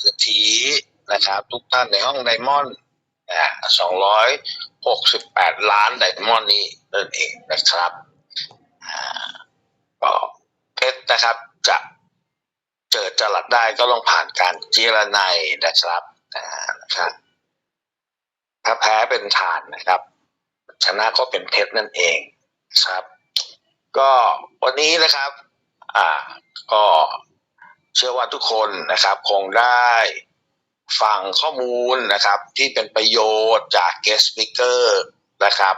เศรษฐีนะครับ ทุกท่านในห้องไดมอนด์นะสองร้อยหกสิบแปดล้านไดมอนด์นี้นั่นเองนะครับอ่าก็เพชรนะครับจะเจอจรัดได้ก็ต้องผ่านการเจีรนัยนะครับนะครับ ถ้าแพ้เป็นฐานนะครับ ชนะก็เป็นเพชรนั่นเองครับ ก็วันนี้นะครับ อ่าก็ เชื่อว่าทุกคนนะครับ คงได้ฟังข้อมูลนะครับ ที่เป็นประโยชน์จาก guest speaker นะครับ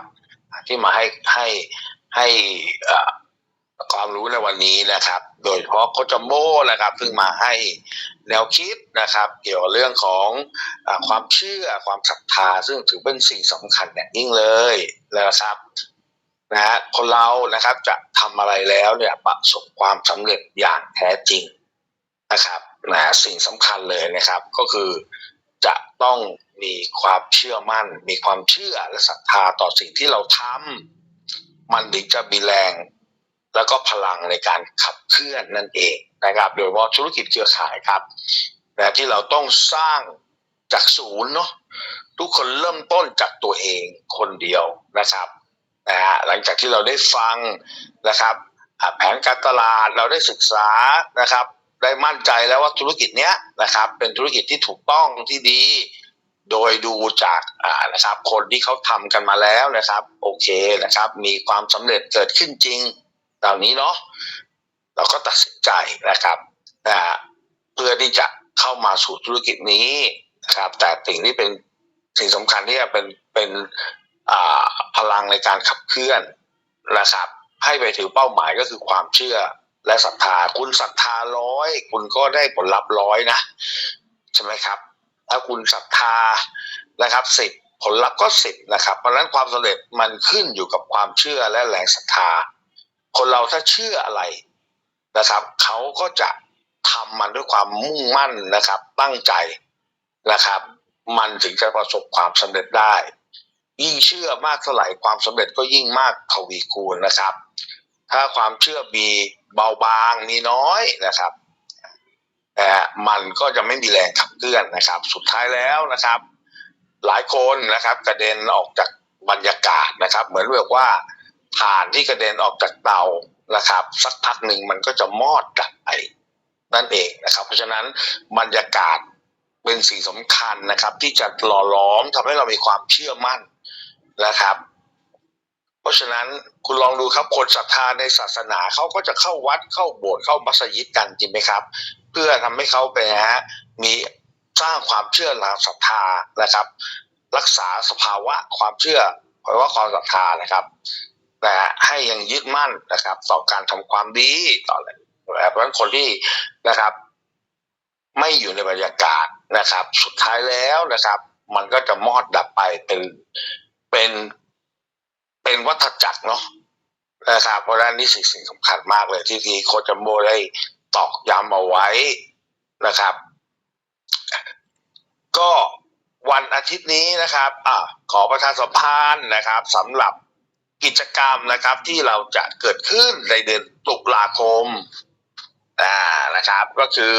ที่มาให้ให้ให้ความรู้ในวันนี้นะครับ โดยเฉพาะโคชโมนะครับซึ่งมาให้แนวคิดนะครับ เกี่ยวกับเรื่องของอความเชื่อความศรัทธาซึ่งถือเป็นสิ่งสำคัญอย่างยิ่งเลยนะครับนะฮะคนเรานะครับจะทำอะไรแล้วเนี่ยประสบความสำเร็จอย่างแท้จริง นะครับนะสิ่งสำคัญเลยนะครับก็คือจะต้องมีความเชื่อมั่น มีความเชื่อและศรัทธาต่อสิ่งที่เราทำมันถึงจะมีแรง แล้วก็พลังในการขับเคลื่อนนั่นเองนะครับ โดยเฉพาะธุรกิจเครือข่ายครับนะที่เราต้องสร้างจากศูนย์เนาะทุกคนเริ่มต้นจากตัวเองคนเดียวนะครับนะฮะหลังจากที่เราได้ฟังนะครับแผนการตลาดเราได้ศึกษานะครับ ได้มั่นใจแล้วว่าธุรกิจเนี้ยนะครับ เป็นธุรกิจที่ถูกต้องที่ดี โดยดูจากอ่านะครับ คนที่เขาทำกันมาแล้วนะครับ โอเคนะครับ มีความสำเร็จเกิดขึ้นจริงเหล่านี้เนาะเราก็ตัดสินใจนะครับนะเพื่อที่จะเข้ามาสู่ธุรกิจนี้นะครับ แต่สิ่งที่เป็นสิ่งสำคัญที่จะเป็นเป็นพลังในการขับเคลื่อนนะครับ ให้ไปถึงเป้าหมายก็คือความเชื่อ และศรัทธาคุณศรัทธาร้อยคุณก็ได้ผลลัพธ์ร้อยนะ ใช่ไหมครับ ถ้าคุณศรัทธานะครับสิบผลลัพธ์ก็สิบนะครับ เพราะฉะนั้นความสำเร็จมันขึ้นอยู่กับความเชื่อและแรงศรัทธา คนเราถ้าเชื่ออะไรนะครับเขาก็จะทำมันด้วยความมุ่งมั่นนะครับ ตั้งใจนะครับ มันถึงจะประสบความสำเร็จได้ ยิ่งเชื่อมากเท่าไหร่ความสำเร็จก็ยิ่งมากทวีคูณนะครับ ถ้าความเชื่อมีเบาบางมีน้อยนะครับแต่มันก็จะไม่มีแรงขับเคลื่อนนะครับ สุดท้ายแล้วนะครับ หลายคนนะครับ กระเด็นออกจากบรรยากาศนะครับ เหมือนแบบว่าถ่านที่กระเด็นออกจากเตานะครับ สักพักหนึ่งมันก็จะมอดดับไปนั่นเองนะครับ เพราะฉะนั้นบรรยากาศเป็นสิ่งสำคัญนะครับ ที่จะหล่อหลอมทำให้เรามีความเชื่อมั่นนะครับ เพราะฉะนั้นคุณลองดูครับคนศรัทธาในศาสนาเขาก็จะเข้าวัดเข้าโบสถ์เข้ามัสยิดกันจริงไหมครับ เพื่อทำให้เขาไปฮะมีสร้างความเชื่อหลังศรัทธานะครับ รักษาสภาวะความเชื่อเพราะว่าความศรัทธานะครับนะฮะให้ยังยึดมั่นนะครับ ต่อการทำความดีต่ออะไรเพราะฉะนั้นคนที่นะครับ ไม่อยู่ในบรรยากาศนะครับ สุดท้ายแล้วนะครับ มันก็จะมอดดับไปเป็นเป็น เป็นวัฏจักรเนาะนะครับเพราะนั้นนี่สิ่งสิ่งสำคัญมากเลยที่ที่โคจัมโบได้ตอกย้ำเอาไว้นะครับ ก็วันอาทิตย์นี้นะครับอะขอประชาสัมพันธ์นะครับสำหรับกิจกรรมนะครับที่เราจะเกิดขึ้นในเดือนตุลาคมอ่านะครับ ก็คือ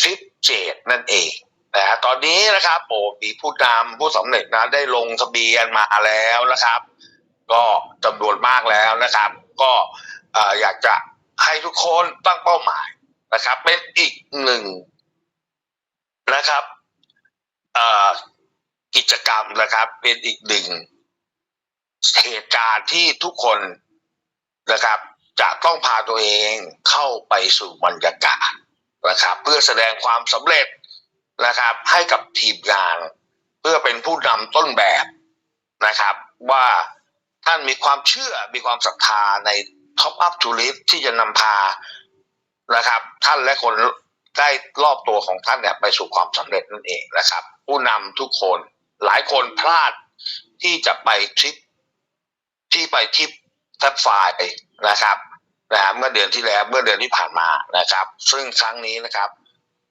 ทริปเจดนั่นเองนะตอนนี้นะครับโอ้มีผู้นำผู้สำเร็จนะได้ลงทะเบียนมาแล้วนะครับ ก็จำนวนมากแล้วนะครับ ก็อยากจะให้ทุกคนตั้งเป้าหมายนะครับ เป็นอีกหนึ่งนะครับกิจกรรมนะครับ เป็นอีกหนึ่งเหตุการณ์ที่ทุกคนนะครับ จะต้องพาตัวเองเข้าไปสู่บรรยากาศนะครับ เพื่อแสดงความสำเร็จนะครับ ให้กับทีมงาน เพื่อเป็นผู้นำต้นแบบนะครับ ว่า ท่านมีความเชื่อมีความศรัทธาในท็อปอัพทูริสที่จะนำพานะครับ ท่านและคนใกล้รอบตัวของท่านเนี่ยไปสู่ความสำเร็จนั่นเองนะครับ ผู้นำทุกคนหลายคนพลาดที่จะไปทริปที่ไปทริปแทบไฟล์นะครับนะฮะเมื่อเดือนที่แล้วเมื่อเดือนที่ผ่านมานะครับ ซึ่งครั้งนี้นะครับ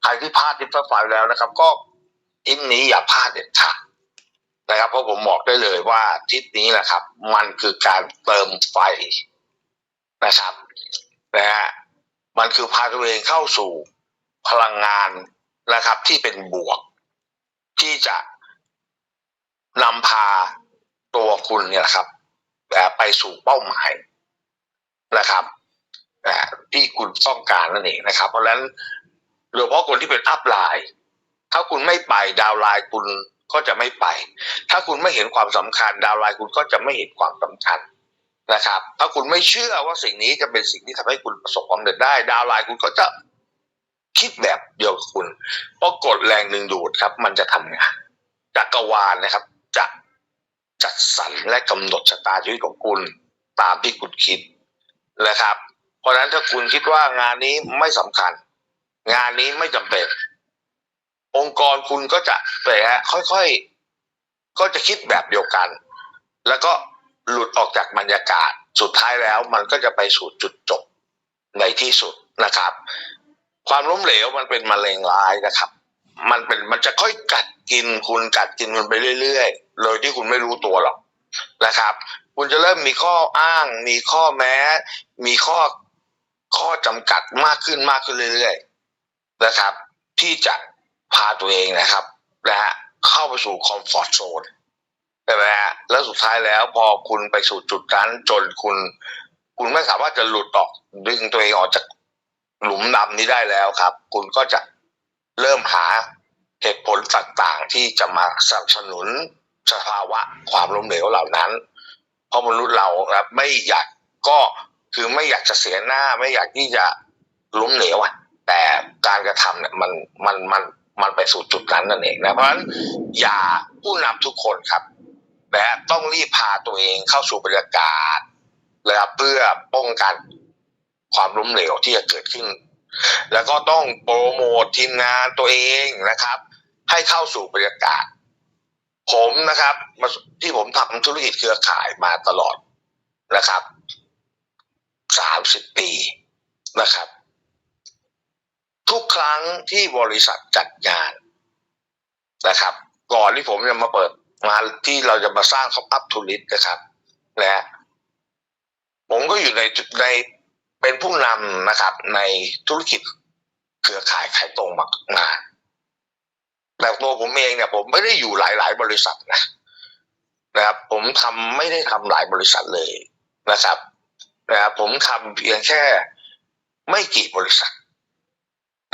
ใครที่พลาดทริปแทบไฟล์แล้วนะครับ ก็ทริปนี้อย่าพลาดเด็ดขาด นะครับ เพราะผมบอกได้เลยว่าทริปนี้แหละครับ มันคือการเติมไฟนะครับนะฮะมันคือพาตัวเองเข้าสู่พลังงานนะครับ ที่เป็นบวก ที่จะนำพาตัวคุณเนี่ยนะครับแบบไปสู่เป้าหมายนะครับที่คุณต้องการนั่นเองนะครับ เพราะฉะนั้นโดยเฉพาะคนที่เป็นอัพไลน์ ถ้าคุณไม่ไปดาวไลน์คุณ ก็จะไม่ไป ถ้าคุณไม่เห็นความสำคัญ ดาวไลน์คุณก็จะไม่เห็นความสำคัญนะครับ ถ้าคุณไม่เชื่อว่าสิ่งนี้จะเป็นสิ่งที่ทำให้คุณประสบความสำเร็จได้ ดาวไลน์คุณก็จะคิดแบบเดียวกับคุณเพราะกฎแรงดึงดูดครับ มันจะทำงานจักรวาลนะครับจะจัดสรรและกำหนดชะตาชีวิตของคุณตามที่คุณคิดนะครับ เพราะฉะนั้นถ้าคุณคิดว่างานนี้ไม่สำคัญ งานนี้ไม่จำเป็น องค์กรคุณก็จะไปฮะค่อยๆ ก็จะคิดแบบเดียวกัน แล้วก็หลุดออกจากบรรยากาศสุดท้ายแล้ว มันก็จะไปสู่จุดจบในที่สุดนะครับ ความล้มเหลวมันเป็นมะเร็งร้ายนะครับ มันเป็นมันจะค่อยกัดกินคุณกัดกินคุณไปเรื่อยๆโดยที่คุณไม่รู้ตัวหรอกนะครับ คุณจะเริ่มมีข้ออ้าง มีข้อแม้ มีข้อข้อจำกัดมากขึ้นมากขึ้นเรื่อยๆนะครับ ที่จะ พาตัวเองนะครับนะฮะเข้าไปสู่คอมฟอร์ทโซนใช่ไหมฮะแล้วสุดท้ายแล้วพอคุณไปสู่จุดนั้นจนคุณ คุณไม่สามารถจะหลุดออกดึงตัวเองออกจากหลุมดำนี้ได้แล้วครับ คุณก็จะเริ่มหาเหตุผลต่างๆที่จะมาสนับสนุนสภาวะความล้มเหลวเหล่านั้น เพราะมนุษย์เราครับ ไม่อยากก็คือไม่อยากจะเสียหน้า ไม่อยากที่จะล้มเหลวอะแต่การกระทำเนี่ยมันมันมัน มันไปสู่จุดนั้นนั่นเองนะเพราะฉะนั้นอย่าผู้นำทุกคนครับนะต้องรีบพาตัวเองเข้าสู่บรรยากาศนะครับเพื่อป้องกันความล้มเหลวที่จะเกิดขึ้น แล้วก็ต้องโปรโมททีมงานตัวเองนะครับ ให้เข้าสู่บรรยากาศ ผมนะครับที่ผมทำธุรกิจเครือข่ายมาตลอดนะครับสามสิบปีนะครับ ทุกครั้งที่บริษัทจัดงานนะครับ ก่อนที่ผมจะมาเปิดมาที่เราจะมาสร้างคอปอัพทูริสนะครับนะผมก็อยู่ในในเป็นผู้นำนะครับ ในธุรกิจเครือข่ายขายตรงมามาแต่ตัวผมเองเนี่ย ผมไม่ได้อยู่หลาย ๆ บริษัทนะนะครับ ผมทำไม่ได้ทำหลายบริษัทเลยนะครับนะครับผมทำเพียงแค่ไม่กี่บริษัท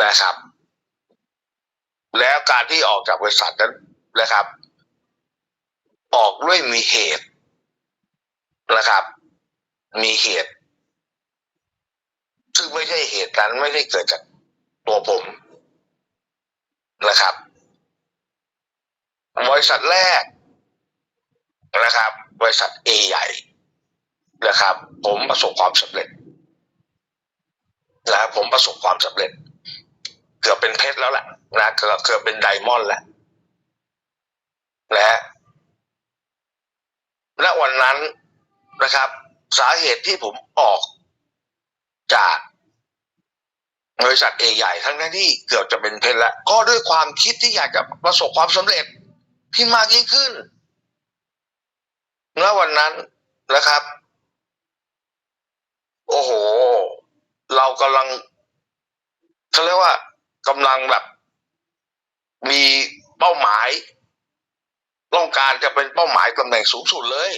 นะครับ แล้วการที่ออกจากบริษัทนั้นนะครับ ออกด้วยมีเหตุนะครับ มีเหตุ ซึ่งไม่ใช่เหตุนั้นไม่ได้เกิดจากตัวผมนะครับ บริษัทแรกนะครับ บริษัทเอใหญ่นะครับ ผมประสบความสำเร็จนะครับผมประสบความสำเร็จ เกือบเป็นเพชรแล้วแหละนะเกือบเกือบเป็นไดมอนด์แล้วนะฮะณวันนั้นนะครับ สาเหตุที่ผมออกจากบริษัทเอใหญ่ทั้งนั้นที่เกือบจะเป็นเพชรแล้ว ก็ด้วยความคิดที่อยากจะประสบความสำเร็จที่มากยิ่งขึ้นณวันนั้นนะครับ โอ้โห เรากำลังเขาเรียกว่า กำลังแบบ มีเป้าหมาย ต้องการจะเป็นเป้าหมายตำแหน่งสูงสุดเลย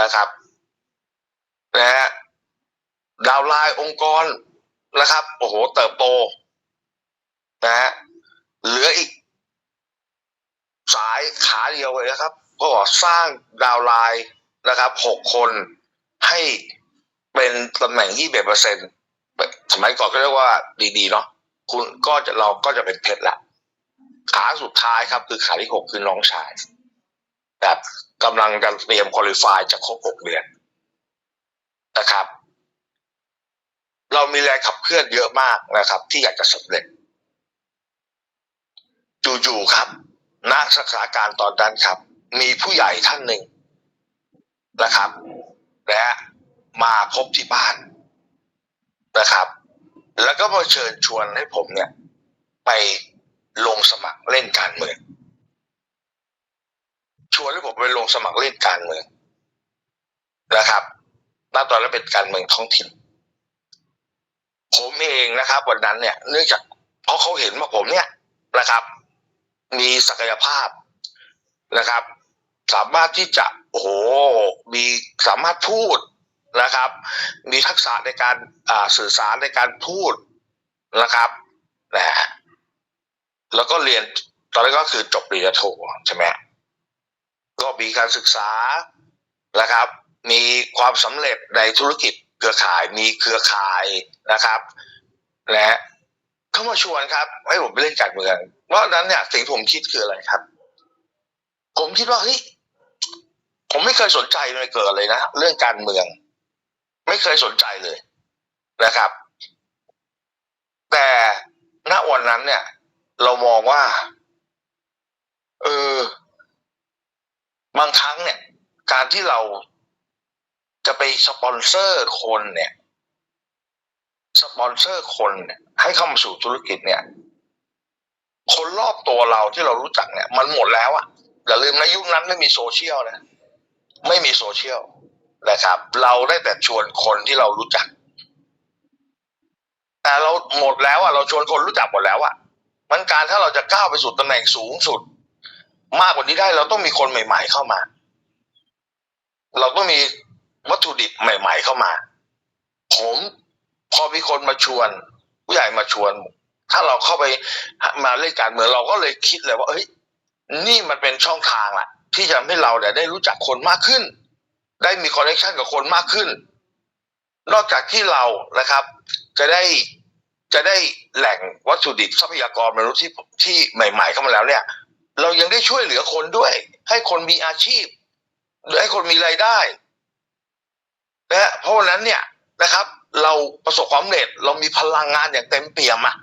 นะครับนะฮะดาวไลน์องค์กรนะครับ โอ้โห เติบโตนะฮะเหลืออีก สายขาเดียวเลยนะครับ ก็สร้างดาวไลน์นะครับหกคนให้เป็นตำแหน่งยี่สิบเปอร์เซ็นต์สมัยก่อนก็เรียกว่าดีๆเนาะ คุณก็จะเราก็จะเป็นเพชรละขาสุดท้ายครับ คือขาที่หกคือน้องชาย แบบกำลังจะเตรียมคุริฟายจะครบหกเดือนนะครับ เรามีแรงขับเคลื่อนเยอะมากนะครับ ที่อยากจะสำเร็จจู่ๆครับณสถานการณ์ตอนนั้นครับ มีผู้ใหญ่ท่านหนึ่งนะครับ และมาพบที่บ้านนะครับ แล้วก็มาเชิญชวนให้ผมเนี่ย ไปลงสมัครเล่นการเมืองชวนให้ผมไปลงสมัครเล่นการเมืองนะครับณตอนนั้นเป็นการเมืองท้องถิ่น ผมเองนะครับ วันนั้นเนี่ย เนื่องจากเพราะเขาเห็นว่าผมเนี่ยนะครับ มีศักยภาพนะครับ สามารถที่จะโอ้โหมีสามารถพูด นะครับ มีทักษะในการอ่าสื่อสารในการพูดนะครับนะแล้วก็เรียนตอนนั้ก็คือจบปริญญาโทใช่ไหมก็มีการศึกษานะครับ มีความสำเร็จในธุรกิจเครือข่ายมีเครือข่ายนะครับนะฮะเข้ามาชวนครับ ให้ผมไปเล่นการเมืองเพราะนั้นเนี่ยสิ่งที่ผมคิดคืออะไรครับ ผมคิดว่าเฮ้ยผมไม่เคยสนใจเลยเกิดเลยนะเรื่องการเมือง ไม่เคยสนใจเลยนะครับ แต่ณวันนั้นเนี่ย เรามองว่า เออ บางครั้งเนี่ย การที่เราจะไปสปอนเซอร์คนเนี่ย สปอนเซอร์คนนให้เข้ามาสู่ธุรกิจเนี่ย คนรอบตัวเราที่เรารู้จักเนี่ย มันหมดแล้วอะอย่าลืมในะยุคนั้นไม่มีโซเชียลนะไม่มีโซเชียล นะครับ เราได้แต่ชวนคนที่เรารู้จัก แต่เราหมดแล้วอะเราชวนคนรู้จักหมดแล้วอะมันการถ้าเราจะก้าวไปสู่ตำแหน่งสูงสุด มากกว่านี้ได้เราต้องมีคนใหม่ ๆ เข้ามา เราต้องมีวัตถุดิบใหม่ ๆ เข้ามา ผมพอมีคนมาชวน ผู้ใหญ่มาชวน ถ้าเราเข้าไปมาเล่นการเมืองเราก็เลยคิดเลยว่าเฮ้ยนี่มันเป็นช่องทางละที่จะทำให้เราเนี่ยได้รู้จักคนมากขึ้น ได้มีคอนเนคชันกับคนมากขึ้น นอกจากที่เรานะครับ จะได้จะได้แหล่งวัตถุดิบทรัพยากรมนุษย์ที่ที่ใหม่ ๆ เข้ามาแล้วเนี่ย เรายังได้ช่วยเหลือคนด้วย ให้คนมีอาชีพ หรือให้คนมีรายได้นะฮะเพราะวันนั้นเนี่ยนะครับ เราประสบความสำเร็จเรามีพลังงานอย่างเต็มเปี่ยมอะ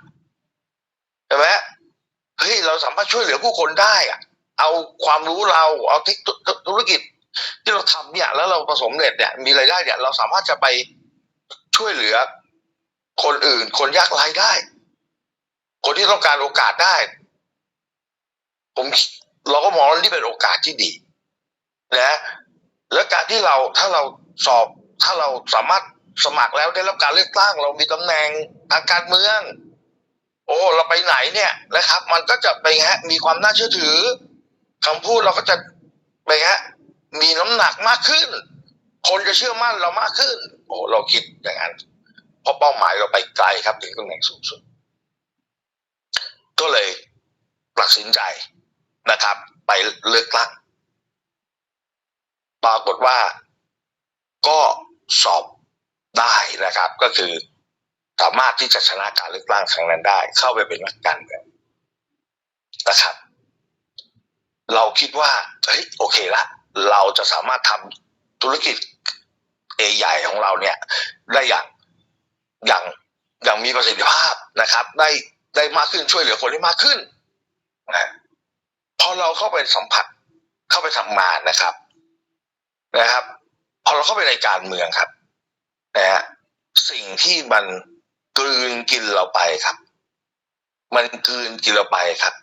ใช่ไหมเฮ้ยเราสามารถช่วยเหลือผู้คนได้อะ เอาความรู้เราเอาเทคธุรกิจ ที่เราทำเนี่ย แล้วเราประสมเร็จเนี่ย มีรายได้เนี่ย เราสามารถจะไปช่วยเหลือ คนอื่น คนยากไร้ได้ คนที่ต้องการโอกาสได้ ผมเราก็มองว่านี่เป็นโอกาสที่ดีนะแล้วการที่เราถ้าเราสอบ ถ้าเราสามารถสมัครแล้วได้รับการเลือกตั้ง เรามีตำแหน่งทางการเมือง โอ้เราไปไหนเนี่ยนะครับ มันก็จะไปฮะมีความน่าเชื่อถือคำพูดเราก็จะไปฮะ มีน้ำหนักมากขึ้น คนจะเชื่อมั่นเรามากขึ้น โอ้เราคิดอย่างนั้นเพราะเป้าหมายเราไปไกลครับถึงตำแหน่งสูงสุด ก็เลยตัดสินใจนะครับ ไปเลือกตั้งปรากฏว่าก็สอบได้นะครับ ก็คือสามารถที่จะชนะการเลือกตั้งครั้งนั้นได้ เข้าไปเป็นนักการเมืองนะครับ เราคิดว่าเฮ้ยโอเคละ เราจะสามารถทำธุรกิจเอใหญ่ของเราเนี่ย ได้อย่างอย่างอย่างมีประสิทธิภาพนะครับ ได้ได้มากขึ้นช่วยเหลือคนได้มากขึ้นนะพอเราเข้าไปสัมผัสเข้าไปทำงานนะครับ นะครับ พอเราเข้าไปในการเมืองครับนะฮะสิ่งที่มันกลืนกินเราไปครับ มันกลืนกินเราไปครับ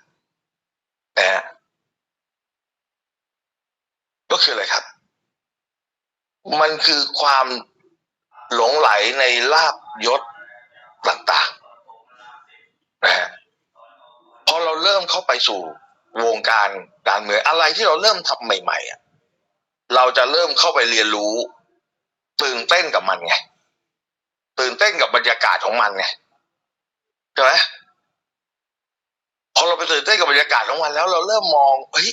นะฮะ ก็คืออะไรครับ มันคือความหลงไหลในลาบยศต่างๆนะฮะพอเราเริ่มเข้าไปสู่วงการการเมืองอะไรที่เราเริ่มทำใหม่ๆอะเราจะเริ่มเข้าไปเรียนรู้ ตื่นเต้นกับมันไงตื่นเต้นกับบรรยากาศของมันไงใช่ไหมพอเราไปตื่นเต้นกับบรรยากาศของมันแล้ว เราเริ่มมองเฮ้ย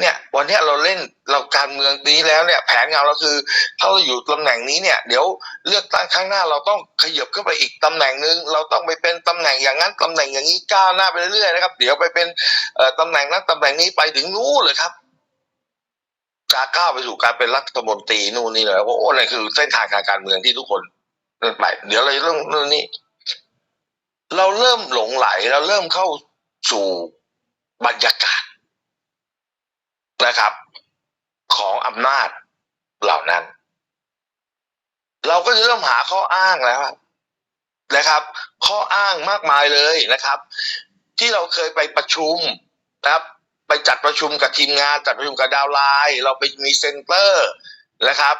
เนี่ย วันนี้เราเล่นเราการเมืองนี้แล้วเนี่ย แผนงานเราคือถ้าเราอยู่ตำแหน่งนี้เนี่ย เดี๋ยวเลือกตั้งครั้งหน้าเราต้องขยับขึ้นไปอีกตำแหน่งหนึ่งเราต้องไปเป็นตำแหน่งอย่างนั้นตำแหน่งอย่างนี้ก้าวหน้าไปเรื่อยๆนะครับ เดี๋ยวไปเป็นตำแหน่งนั้นตำแหน่งนี้ไปถึงนู้นเลยครับจะก้าวไปสู่การเป็นรัฐมนตรีนู่นนี่เลยว่าโอ้อะไรคือเส้นทางการการเมืองที่ทุกคนเดินไปเดี๋ยวเราเรื่องเรื่องนี้เราเริ่มหลงไหล เราเริ่มเข้าสู่บรรยากาศ นะครับ ของอำนาจเหล่านั้น เราก็จะเริ่มหาข้ออ้างแล้วนะครับ ข้ออ้างมากมายเลยนะครับ ที่เราเคยไปประชุมนะครับ ไปจัดประชุมกับทีมงาน จัดประชุมกับดาวไลน์เราไปมีเซ็นเตอร์นะครับ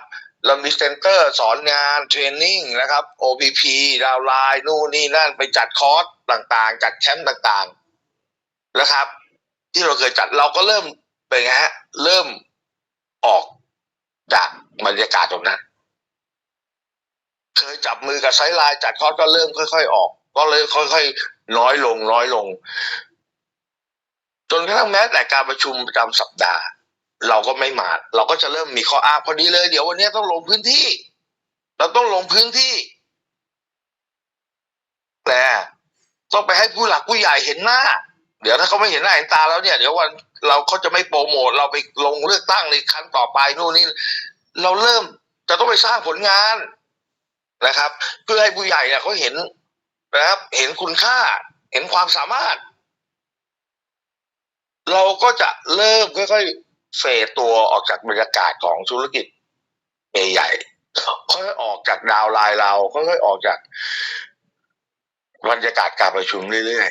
เรามีเซ็นเตอร์สอนงานเทรนนิ่งนะครับ OPP ดาวไลน์นู่นนี่นั่นไปจัดคอร์สต่างๆ จัดแชมป์ต่างนะครับ ที่เราเคยจัดเราก็เริ่ม เป็นไงฮะ เริ่มออกจากบรรยากาศตรงนั้น เคยจับมือกับไซด์ไลน์จัดคอร์สก็เริ่มค่อย ๆ ออก ก็เลยค่อยๆน้อยลง น้อยลง จนกระทั่งแม้แต่การประชุมประจำสัปดาห์ เราก็ไม่มา เราก็จะเริ่มมีข้ออ้างพอดีเลย เดี๋ยววันนี้ต้องลงพื้นที่ เราต้องลงพื้นที่ แต่ต้องไปให้ผู้หลักผู้ใหญ่เห็นหน้า เดี๋ยวถ้าเขาไม่เห็นหน้าเห็นตาแล้วเนี่ย เดี๋ยววัน เราเขาจะไม่โปรโมทเราไปลงเลือกตั้งในครั้งต่อไปนู่นนี่เราเริ่มจะต้องไปสร้างผลงานนะครับ เพื่อให้ผู้ใหญ่เนี่ยเขาเห็นนะครับ เห็นคุณค่า เห็นความสามารถ เราก็จะเริ่มค่อยๆเฟดตัวออกจากบรรยากาศของธุรกิจใหญ่ๆค่อยๆออกจากดาวไลน์เราค่อยๆออกจากบรรยากาศการประชุมเรื่อย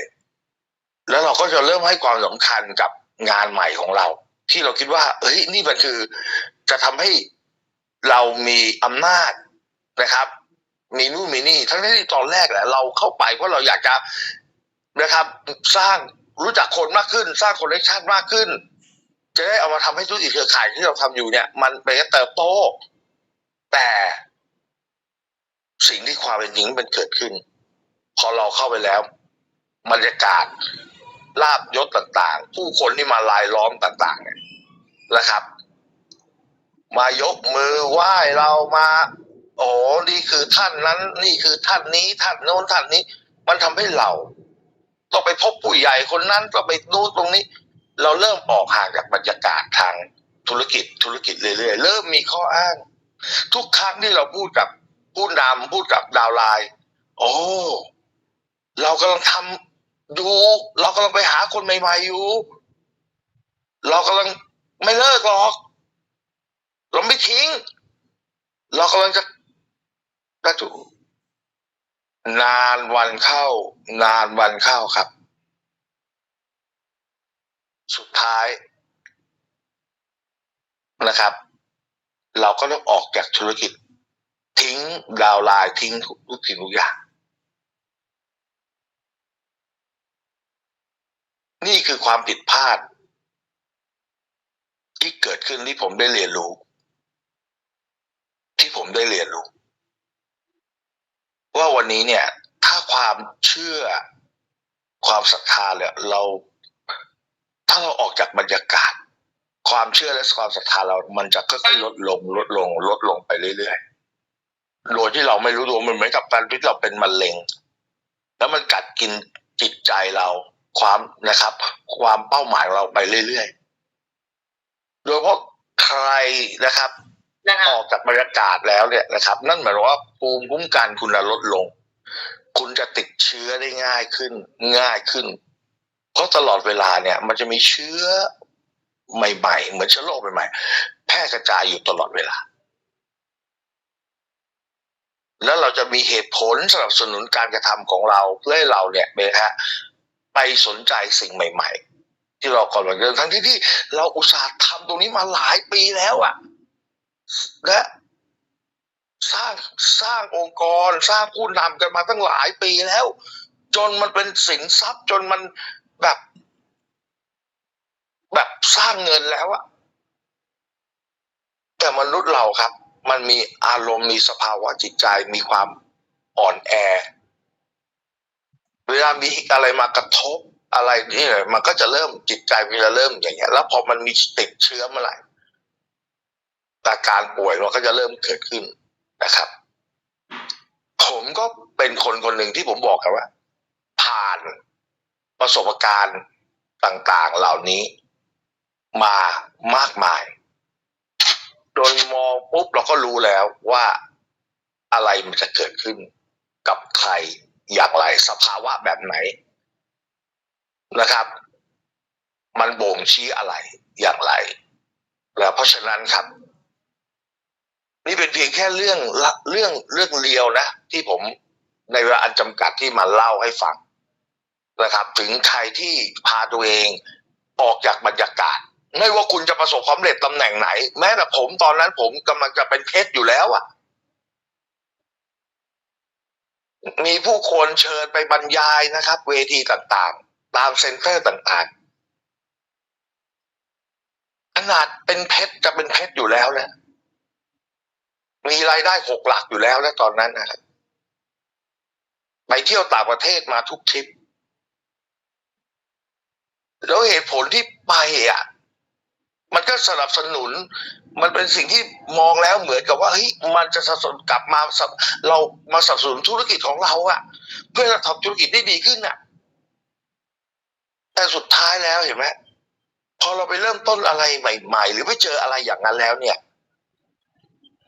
ๆแล้วเราก็จะเริ่มให้ความสำคัญกับ งานใหม่ของเรา ที่เราคิดว่า เอ้ยนี่มันคือ จะทำให้เรามีอำนาจนะครับ มีนู่นมีนี่ ทั้งที่ตอนแรกแหละเราเข้าไปเพราะเราอยากจะนะครับ สร้างรู้จักคนมากขึ้น สร้างคอนเนคชั่นมากขึ้น จะได้เอามาทำให้ธุรกิจเครือข่ายที่เราทำอยู่เนี่ย มันไปเติบโต แต่สิ่งที่ความเป็นจริงมันเกิดขึ้น พอเราเข้าไปแล้วบรรยากาศ ลาบยศต่างๆ ผู้คนที่มาลายล้อมต่าง ๆ เนี่ยนะครับ มายกมือไหว้เรามาโอ้นี่คือท่านนั้น นี่คือท่านนี้ท่านโน้นท่านนี้ มันทำให้เราต้องไปพบผู้ใหญ่คนนั้นต้องไปดูตรงนี้ เราเริ่มออกห่างจากบรรยากาศทางธุรกิจธุรกิจเรื่อยๆเริ่มมีข้ออ้าง ทุกครั้งที่เราพูดกับผู้นำพูดกับดาวไลน์โอ้เรากำลังทำ อยู่เรากำลังไปหาคนใหม่ๆอยู่ เรากำลังไม่เลิกหรอก เราไม่ทิ้ง เรากำลังจะกระจุนานวันเข้า นานวันเข้าครับ สุดท้ายนะครับ เราก็ต้องออกจากธุรกิจ ทิ้งดาวไลน์ทิ้งทุกสิ่งทุกอย่าง นี่คือความผิดพลาด ที่เกิดขึ้นที่ผมได้เรียนรู้ ที่ผมได้เรียนรู้ ว่าวันนี้เนี่ย ถ้าความเชื่อความศรัทธาเนี่ยเรา ถ้าเราออกจากบรรยากาศ ความเชื่อและความศรัทธาเรา มันจะค่อยๆลดลง ลดลง ลดลงไปเรื่อยๆโดยที่เราไม่รู้ตัวมันเหมือนกับการที่เราเป็นมะเร็ง แล้วมันกัดกินจิตใจเรา ความนะครับ ความเป้าหมายของเราไปเรื่อยๆ โดยเพราะใครนะครับนะคะออกจากบรรยากาศแล้วเนี่ยนะครับ นั่นหมายความว่าภูมิคุ้มกันคุณจะลดลง คุณจะติดเชื้อได้ง่ายขึ้น ง่ายขึ้น เพราะตลอดเวลาเนี่ย มันจะมีเชื้อใหม่ๆ เหมือนเชื้อโรคใหม่ๆแพร่กระจายอยู่ตลอดเวลา แล้วเราจะมีเหตุผลสนับสนุนการกระทำของเราเพื่อให้เราเนี่ยนะฮะ ไปสนใจสิ่งใหม่ ๆ ที่เรากำลังเดินทั้งที่ที่เราอุตส่าห์ทำตรงนี้มาหลายปีแล้วอะและสร้างสร้างองค์กรสร้างผู้นำกันมาตั้งหลายปีแล้ว จนมันเป็นสินทรัพย์ จนมันแบบ แบบสร้างเงินแล้วอะแต่มนุษย์เราครับ มันมีอารมณ์มีสภาวะจิตใจมีความอ่อนแอ เวลามีอะไรมากระทบอะไรนี่มันก็จะเริ่มจิตใจมันจะเริ่มอย่างเงี้ย แล้วพอมันมีติดเชื้อเมื่อไหร่อาการป่วยมันก็จะเริ่มเกิดขึ้นนะครับ ผมก็เป็นคนคนหนึ่งที่ผมบอกกันว่า ผ่านประสบการณ์ต่างๆเหล่านี้ มามากมายโดนมองปุ๊บเราก็รู้แล้วว่าอะไรมันจะเกิดขึ้นกับใคร อย่างไรสภาวะแบบไหนนะครับ มันบ่งชี้อะไรอย่างไรแล้วเพราะฉะนั้นครับ นี่เป็นเพียงแค่เรื่องเรื่องเรื่องเดียวนะ ที่ผมในเวลาอันจำกัดที่มาเล่าให้ฟังนะครับ ถึงใครที่พาตัวเองออกจากบรรยากาศ ไม่ว่าคุณจะประสบความสำเร็จตำแหน่งไหน แม้แต่ผมตอนนั้นผมกำลังจะเป็นเพชรอยู่แล้วอะ่ะ มีผู้คนเชิญไปบรรยายนะครับ เวทีต่างๆ ตามเซ็นเตอร์ต่างๆ ขนาดเป็นเพชรจะเป็นเพชรอยู่แล้วนะมีรายได้หกหลักอยู่แล้วนะตอนนั้นนะครับไปเที่ยวต่างประเทศมาทุกทริป แล้วเหตุผลที่ไปอะ มันก็สนับสนุน มันเป็นสิ่งที่มองแล้วเหมือนกับว่าเฮ้ยมันจะสนับสนกลับมาเรามาสนับสนุนธุรกิจของเราอะเพื่อจะทำธุรกิจได้ดีขึ้นอะแต่สุดท้ายแล้วเห็นไหมพอเราไปเริ่มต้นอะไรใหม่ ๆ หรือไปเจออะไรอย่างนั้นแล้วเนี่ย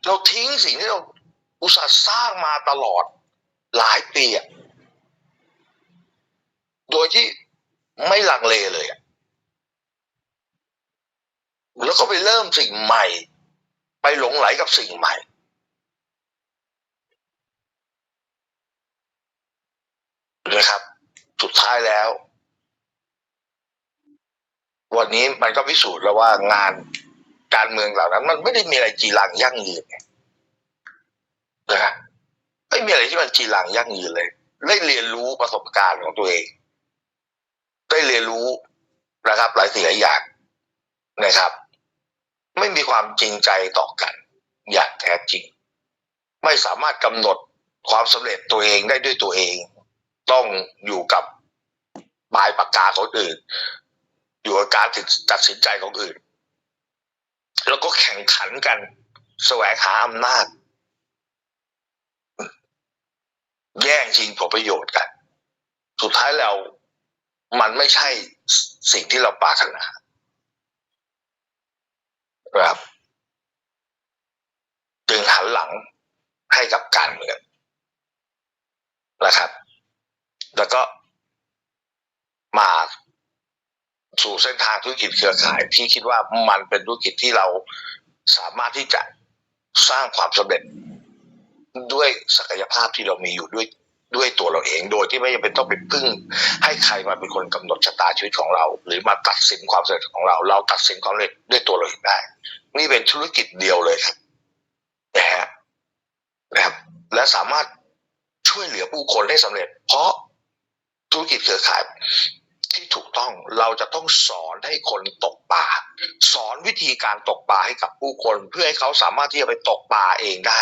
เราทิ้งสิ่งที่เราอุตส่าห์สร้างมาตลอดหลายปีอะโดยที่ไม่ลังเลเลยอะแล้วก็ไป เริ่มสิ่งใหม่ ไปหลงไหลกับสิ่งใหม่ นะครับ สุดท้ายแล้ว วันนี้มันก็พิสูจน์แล้วว่างานการเมืองเหล่านั้น มันไม่ได้มีอะไรจีรังยั่งยืนนะฮะไม่มีอะไรที่มันจีรังยั่งยืนเลย ได้เรียนรู้ประสบการณ์ของตัวเอง ได้เรียนรู้นะครับ หลายสิ่งหลายอย่างนะครับ ไม่มีความจริงใจต่อกันอย่างแท้จริง ไม่สามารถกำหนดความสำเร็จตัวเองได้ด้วยตัวเอง ต้องอยู่กับปลายปากกาของอื่น อยู่กับการตัดสินใจของอื่น แล้วก็แข่งขันกันแสวงหาอำนาจ แย่งชิงผลประโยชน์กัน สุดท้ายแล้วมันไม่ใช่สิ่งที่เราปรารถนา ครับจึงหันหลังให้กับการเมืองนะครับ แล้วก็มาสู่เส้นทางธุรกิจเครือข่าย ที่คิดว่ามันเป็นธุรกิจที่เราสามารถที่จะสร้างความสำเร็จด้วยศักยภาพที่เรามีอยู่ด้วย ด้วยตัวเราเอง โดยที่ไม่จำเป็นต้องไปพึ่ง ให้ใครมาเป็นคนกำหนดชะตาชีวิตของเรา หรือมาตัดสินความสำเร็จของเรา เราตัดสินความสำเร็จด้วยตัวเราเองได้ นี่เป็นธุรกิจเดียวเลยครับนะฮะนะครับ และสามารถช่วยเหลือผู้คนได้สำเร็จ เพราะธุรกิจเครือข่ายที่ถูกต้องเราจะต้องสอนให้คนตกปลาสอนวิธีการตกปลาให้กับผู้คน เพื่อให้เขาสามารถที่จะไปตกปลาเองได้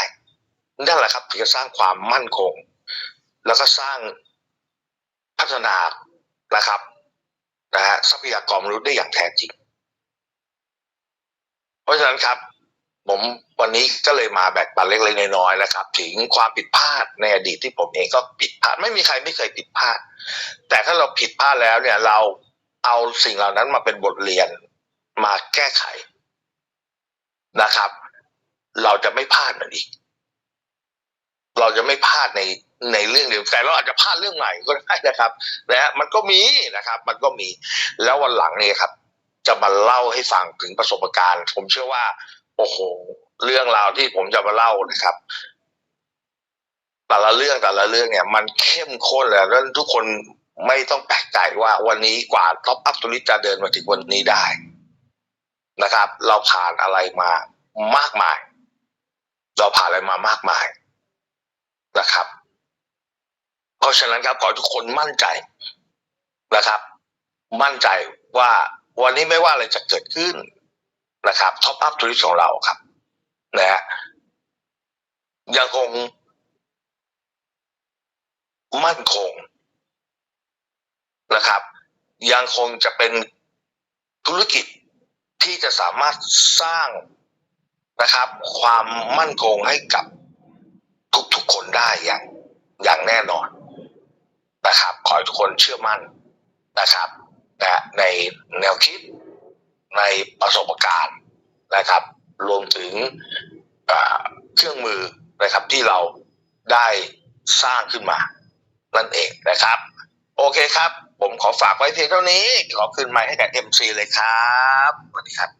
นั่นแหละครับถึงจะสร้างความมั่นคง แล้วก็สร้างพัฒนานะครับนะฮะทรัพยากรมนุษย์ได้อย่างแท้จริง เพราะฉะนั้นครับ ผมวันนี้ก็เลยมาแบ่งปันเล็กๆน้อยๆนะครับ ถึงความผิดพลาดในอดีตที่ผมเองก็ผิดพลาดไม่มีใครไม่เคยผิดพลาด แต่ถ้าเราผิดพลาดแล้วเนี่ย เราเอาสิ่งเหล่านั้นมาเป็นบทเรียนมาแก้ไขนะครับ เราจะไม่พลาดมันอีก เราจะไม่พลาดใน ในเรื่องเดียวแต่เราอาจจะพลาดเรื่องใหม่ก็ได้นะครับนะฮะมันก็มีนะครับ มันก็มี แล้ววันหลังเนี่ยครับ จะมาเล่าให้ฟังถึงประสบการณ์ ผมเชื่อว่า โอ้โห เรื่องราวที่ผมจะมาเล่านะครับ แต่ละเรื่องแต่ละเรื่องเนี่ย มันเข้มข้นแล้วแล้วทุกคนไม่ต้องแปลกใจว่าวันนี้กว่าท็อปอัพตัวนี้จะเดินมาถึงวันนี้ได้นะครับ เราผ่านอะไรมามากมาย เราผ่านอะไรมามากมายนะครับ เพราะฉะนั้นครับขอทุกคนมั่นใจนะครับ มั่นใจว่าวันนี้ไม่ว่าอะไรจะเกิดขึ้นนะครับท็อปอัพธุรกิจของเราครับนะฮะยังคง มั่นคงนะครับ ยังคงจะเป็นธุรกิจที่จะสามารถสร้างนะครับ ความมั่นคงให้กับทุกๆคนได้อย่างอย่างแน่นอน นะครับ ขอให้ทุกคนเชื่อมั่นนะครับนะในแนวคิดในประสบการณ์นะครับ รวมถึงเครื่องมือนะครับที่เราได้สร้างขึ้นมา นั่นเองนะครับ โอเคครับ ผมขอฝากไว้เพียงเท่านี้ ขอคืนไมค์ให้กับ MC เลยครับสวัสดีครับ